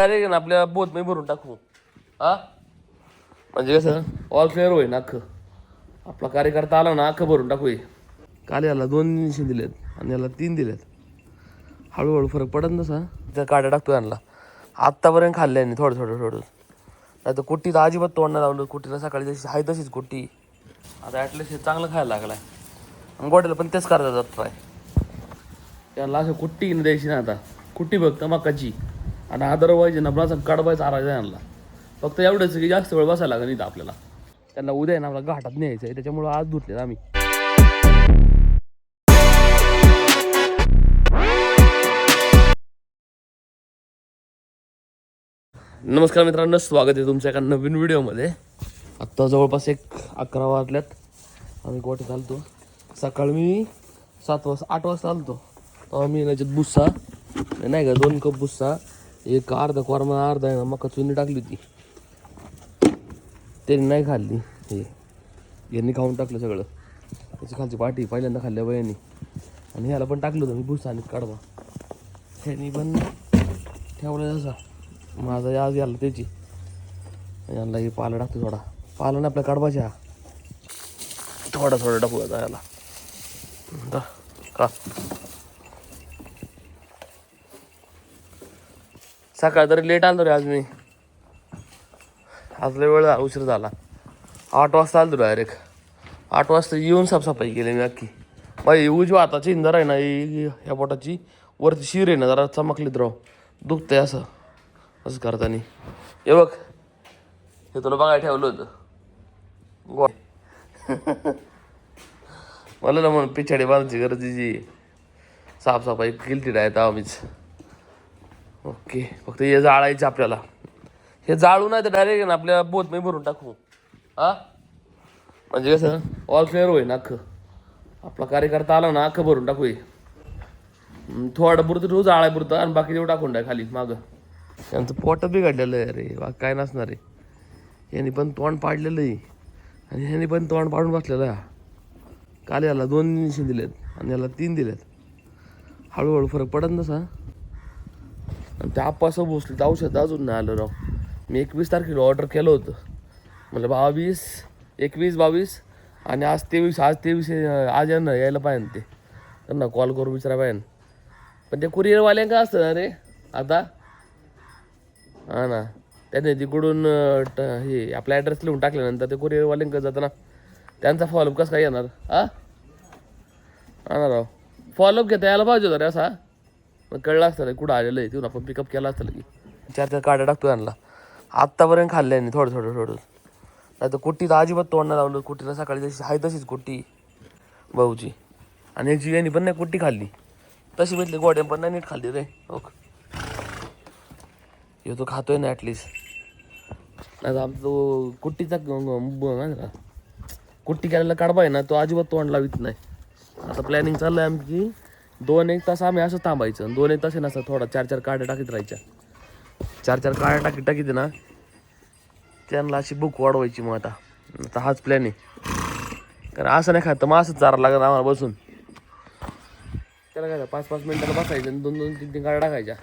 अरे ना आपल्या भरून टाकू. हा? म्हणजे कसं? ऑल क्लिअर होईल अख्खं. आपला कार्यकर्ता आला ना अख्खं भरून टाकू हे. काल याला दोन इंजेक्शन दिलेत आणि याला तीन दिलेत. हळूहळू फरक पडत नसा त्या काड्या टाकतो यांना आत्तापर्यंत खाल्ले नाही थोडं थोडं थोडं. नाही तर कुट्टी तर अजिबात तोंड लावलं कुट्टीला सकाळी जशी आहे तशीच कुट्टी. आता ॲटलिस्ट हे चांगलं खायला लागलाय. आणि गोट्याला पण तेच करायला जात ट्राय त्याला असं कुट्टी द्यायची ना आता. कुट्टी बघ मकाची आणि अदरवाईज ना आपला कडवायचा आरायचा यांना. फक्त एवढंच की जास्त वेळ बसायला लागेल इथं आपल्याला. त्यांना उद्या ना आपला घाटात न्यायचं आहे त्याच्यामुळं आज धुतलेत आम्ही. नमस्कार मित्रांनो स्वागत आहे तुमच्या एका नवीन व्हिडिओमध्ये. आत्ता जवळपास एक अकरा वाजल्यात. आम्ही गोटे चालतो सकाळी मी सात वाजता आठ वाजता आलतो. तेव्हा मी याच्यात बुस्सा नाही का दोन कप बुस्सा एक अर्धा कोरमा अर्धा आहे ना मका चुनी टाकली होती. त्यांनी नाही खाल्ली. हे यांनी खाऊन टाकलं सगळं. त्याची खालची पाठी पहिल्यांदा खाल्ल्या वयाने. आणि ह्याला पण टाकलं होतं मी भुसा आणि कडवा. ह्यानी पण ठेवलं जसा माझा आज याला त्याची. यांना हे पाला टाकतो थोडा. पालन आपल्या कडबाच्या. थोडा थोडा टाकू आता याला. का? सकाळ तरी लेट आलो रे आज मी. आज लय वेळ झाला, उशीर झाला. आठ वाजता आलो डायरेक्ट आठ वाजता येऊन साफसफाई केली मी अख्खी. बाई उजव्या हाताची इंदर आहे ना ह्या पोटाची. वरती शिर आहे ना जरा चमकलीत राव दुखतंय असं. असं करताना. हे बघ हे तुला बघायला ठेवलं होतं. गो मला ना म्हणून पिछाडी बांधायची गरजेची साफसफाई केली ती आम्हीच. ओके फक्त हे जाळायचं आपल्याला. हे जाळू नाही तर डायरेक्ट आपल्या बोत मी भरून टाकू. हा? म्हणजे कसं ऑल क्लिअर होईल अख्खं. आपला कार्यकर्ता आला ना अख्खं भरून टाकू थोडं पुरतं रोज आळाय पुरतं आणि बाकी देऊ टाकून टाक खाली मागं. त्यांचं पोट बिघडलेलं आहे अरे वा काय नसणार आहे. यांनी पण तोंड पाडलेलं आहे. आणि ह्यांनी पण तोंड पाडून बसलेलं आहे. काल याला दोन इंजेक्शन दिलेत आणि याला तीन दिलेत. हळूहळू फरक पडत नसा आणि त्या आप्पासं भोसलं औषध अजून नाही आलं राव. मी एकवीस तारखेला ऑर्डर केलं होतं. म्हणजे बावीस एकवीस बावीस आणि आज तेवीस आज तेवीस आज यांना यायला पाहिजे ते. त्यांना कॉल करून विचारा पाहिजे. पण ते कुरिअरवाल्यांका असतं ना रे. आता हा ना. त्याने तिकडून ट- हे आपला ॲड्रेस लिहून टाकल्यानंतर ते कुरिअरवाल्यांकडे जाताना त्यांचा फॉलोअप कसं काय येणार? हा? हा ना राव. फॉलोअप घेता यायला पाहिजे होता रे असा. मग कळलं असतं रे कुठं आलेलं आहे तिथून आपण पिकअप केला असतं की चार चार काड्या टाकतो यांना आत्तापर्यंत खाल्ले यांनी थोडं थोडं थोडं. नाही तर कुट्टी तर अजिबात तोडणं लावलं. कुट्टीला सकाळी जशी आहे तशीच कुट्टी. भाऊची आणि याची यांनी पण नाही कुट्टी खाल्ली. तशी भेटली गोड्या पण नाही नीट खाल्ली रे. ओके. ह्यो तो खातोय ना ॲटलिस्ट नाही तर आमचा तो कुट्टीचा ग- कुट्टी केलेला काढबा आहे ना तो अजिबात तोंड लावित नाही. आता प्लॅनिंग चाललं आहे आमची. दोन एक तास आम्ही असं थांबायचं. दोन एक तास आहे ना असं थोडा चार चार काड्या टाकीत राहायच्या. चार चार काड्या टाकीत टाकीत ना त्यांना अशी बुक वाढवायची मग आता. आता हाच प्लॅन आहे कारण असं नाही खात तर मग असंच चारा लागत आम्हाला बसून. त्याला काय पाच पाच मिनिटाला बसायचं आणि दोन दोन तीन तीन काड्या टाकायच्या.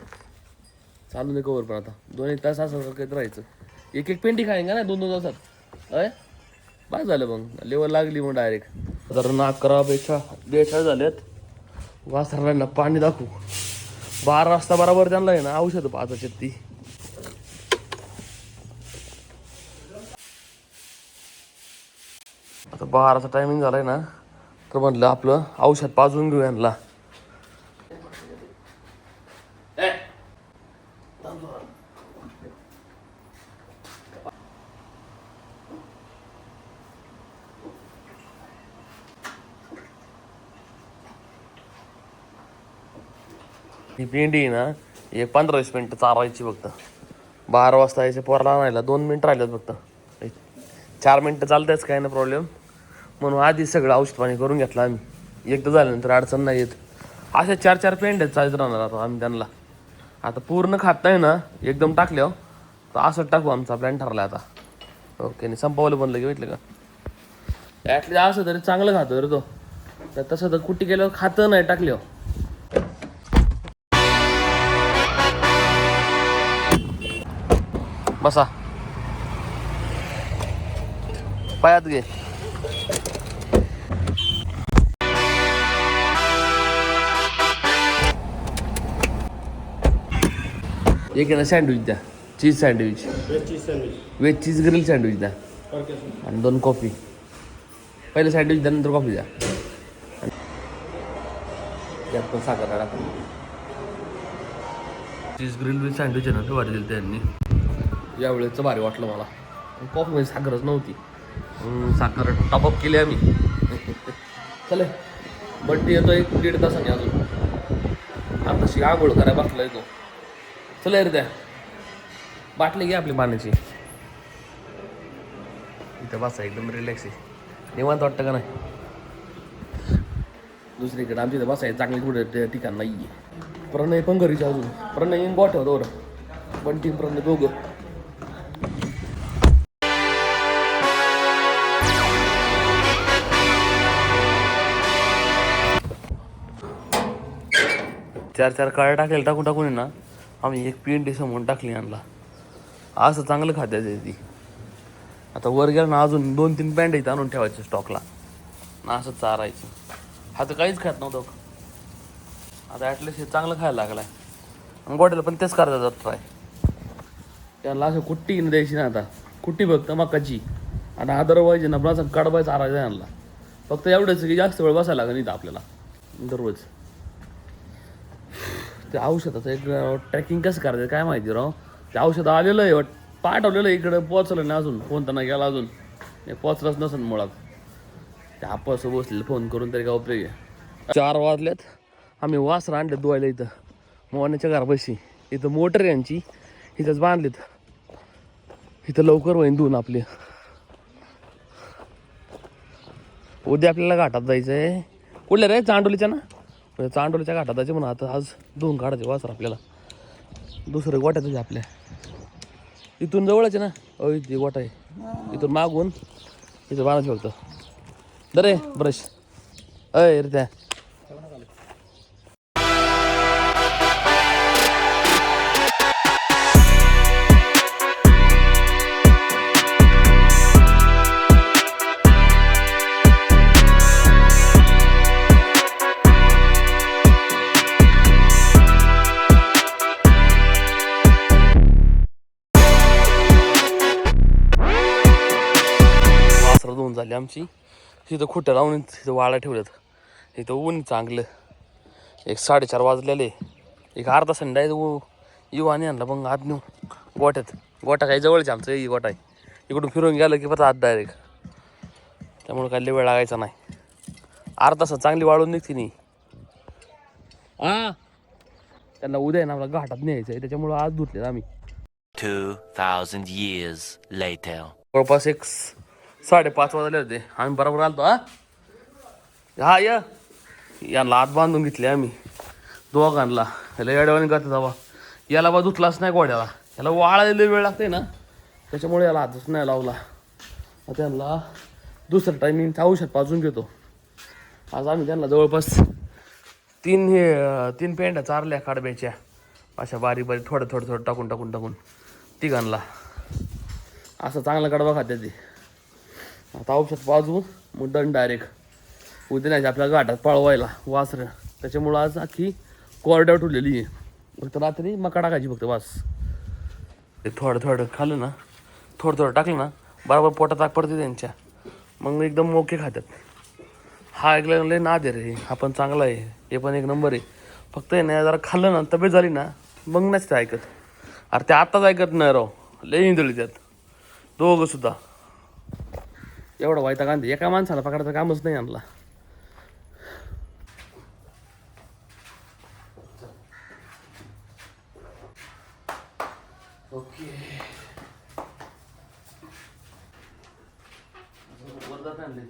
चालू नका कवर पण आता. दोन एक तास असं करत राहायचं. एक एक पेंटी खाईन का ना दोन दोन तासात? अय बस झालं मग. लेवल लागली मग डायरेक्ट तर अकरापेक्षा बेचाळीस झाल्यात. वासरांना पाणी दाखवू. बारा वाजता बरोबर त्यांना आहे ना औषध पाहताचे ती आता बाराचा टायमिंग झालाय ना तर म्हटलं आपलं औषध पाजून घेऊ यांना. ही पेंडी आहे ना एक पंधरा वीस मिनटं चारायची फक्त. बारा वाजता यायचे पोराला आणायला दोन मिनटं राहिलेत फक्त. चार मिनटं चालतंयच काय ना प्रॉब्लेम म्हणून आधी सगळं औषध पाणी करून घेतलं आम्ही. एकदा झाल्यानंतर अडचण नाही येत. अशा चार चार पेंड्या चालत राहणार आता आम्ही त्यांना. आता पूर्ण खात नाही ना एकदम टाकल्यावर तर असं टाकू आमचा प्लॅन ठरला आता. ओके नाही संपवलं बनलं की भेटलं का? ॲटली असं तरी चांगलं खातं रे तो. तर तसं तर कुठे गेल्यावर खातं नाही टाकल्यावर. बसा. पायात घे. एक आहे ना सँडविच द्या. Cheese sandwich veg cheese grill sandwich द्या. आणि दोन कॉफी पहिले सँडविच द्या नंतर कॉफी द्या त्यात पण साखर चीज ग्रिल सँडविच आहे ना ते भारी त्यांनी. यावेळेचं भारी वाटलं मला. कॉफीमध्ये साखरच नव्हती. साखर टॉपअप केली आम्ही. चले बड्डे येतो एक दीड तासाने अजून. आताशी आंघोळ करायला बसला येतो. चला रे त्या बाटली घ्या आपली पाण्याची. इथं बसा एकदम रिलॅक्स आहे. निवांत वाटतं का नाही? दुसरीकडे आमच्या इथं बसायचं चांगली कुठे ठिकाण नाही आहे प्रणय पण घरीच अजून. प्रणय येऊन गोठ्यावर बरं बंटी प्रणय दोघं. चार चार काळ्या टाकलेल्या टाकून टाकून ना आम्ही एक पिंडी समोर टाकली आणला असं चांगलं खात्याचं आहे ती. आता वर गेलं ना अजून दोन तीन पॅन्ट इथं आणून ठेवायचे स्टॉकला ना असं चारायचं. हा तर काहीच खात नव्हतं. आता ॲटलिस्ट हे चांगलं खायला लागलाय. आणि गोट्याला पण तेच करायचं ट्राय त्याला असं कुट्टी न द्यायची ना आता. कुट्टी फक्त मकाची आणि अदरवाईज ना पण असं कडबाय चारायचं आहे आणला फक्त एवढंच की जास्त वेळ बसायला लागेल इथं आपल्याला. दररोज. ते औषधाचं एक ट्रॅकिंग कसं करायचं काय माहिती राव? ते औषध आलेलं आहे पाठवलेलं आहे इकडं पोचलं नाही अजून. फोन तर नाही गेला अजून. हे पोचलंच नसेल मुळात. ते आपस बसलेलं फोन करून तरी काय उपयोग आहे? चार वाजल्यात आम्ही वासर आणले धुवायला इथं. मोहनाच्या घरापाशी. इथं मोटर यांची इथंच बांधलीत. इथं लवकर होईन धुवून आपले. उद्या आपल्याला घाटात जायचं आहे कुठल्या रे? चांडोलीच्या ना? म्हणजे चांडोलीच्या घाटात जायचं म्हणून आता आज दोन काढायचे वासर आपल्याला. दुसरं गोट्यातच आहे आपल्या. इथून जवळच आहे ना? अ इथे गोटा आहे. इथून मागून इथं बांधायचं फक्त. दरे ब्रश. अय रे आमची. तिथं खुट्या लावून तिथं वाळा ठेवल्यात. इथं ऊन चांगलं. एक साडेचार वाजलेले. एक अर्धा संडा येऊ आणि आणला मग आत नेऊ. गोट्यात गोटा काही जवळच आमचं. ही गोटा आहे. इकडून फिरून गेलं की परत आत डायरेक्ट त्यामुळे काही वेळ लागायचा नाही. अर्धा तासात चांगली वाळून निघते नाही हा त्यांना उद्या ना आम्हाला घाटात न्यायचं आहे. त्याच्यामुळं आज धुतले आम्ही. 2,000 years later. जवळपास एक साडेपाच वाजले होते. आम्ही बरोबर आलतो हा? हा या. याला हात बांधून घेतले आम्ही. दोघांना. याला एडवानी करते जावा. याला बा धुतलाच नाही गोड्याला याला वाळायला वेळ लागते ना? त्याच्यामुळे याला हातच नाही लावला. मग त्यांना दुसरं टायमिंग औषध पाजून घेतो. आज आम्ही त्यांना जवळपास तीन हे तीन पेंड्या चारल्या काडब्याच्या. अशा बारीक बारीक थोडं थोडं थोडं टाकून टाकून टाकून तिघांना. असं चांगला कडवा खात्या ते. आता औषध पाजू मग डायरेक्ट उद्या नाही आपल्या घाटात पळवायला वासर. त्याच्यामुळं आज अख्खी कोरड्या ठेवलेली आहे. फक्त रात्री मका टाकायची फक्त वास. ते थोडं थोडं खाल्लं ना थोडं थोडं टाकलं ना बरोबर पोटात ताक पडते त्यांच्या. मग एकदम मोके खातात. हा ऐकलं लय नाद आहे रे हा पण चांगला आहे हे पण एक नंबर आहे. फक्त आहे ना जरा खाल्लं ना तब्येत झाली ना मग नाच ते ऐकत. अरे ते आत्ताच ऐकत नाही राव लय इंदळी त्यात. दोघं सुद्धा. एवढं वायता कांदे एका माणसाला पकडायचं कामच नाही आणला. ओके. आणले.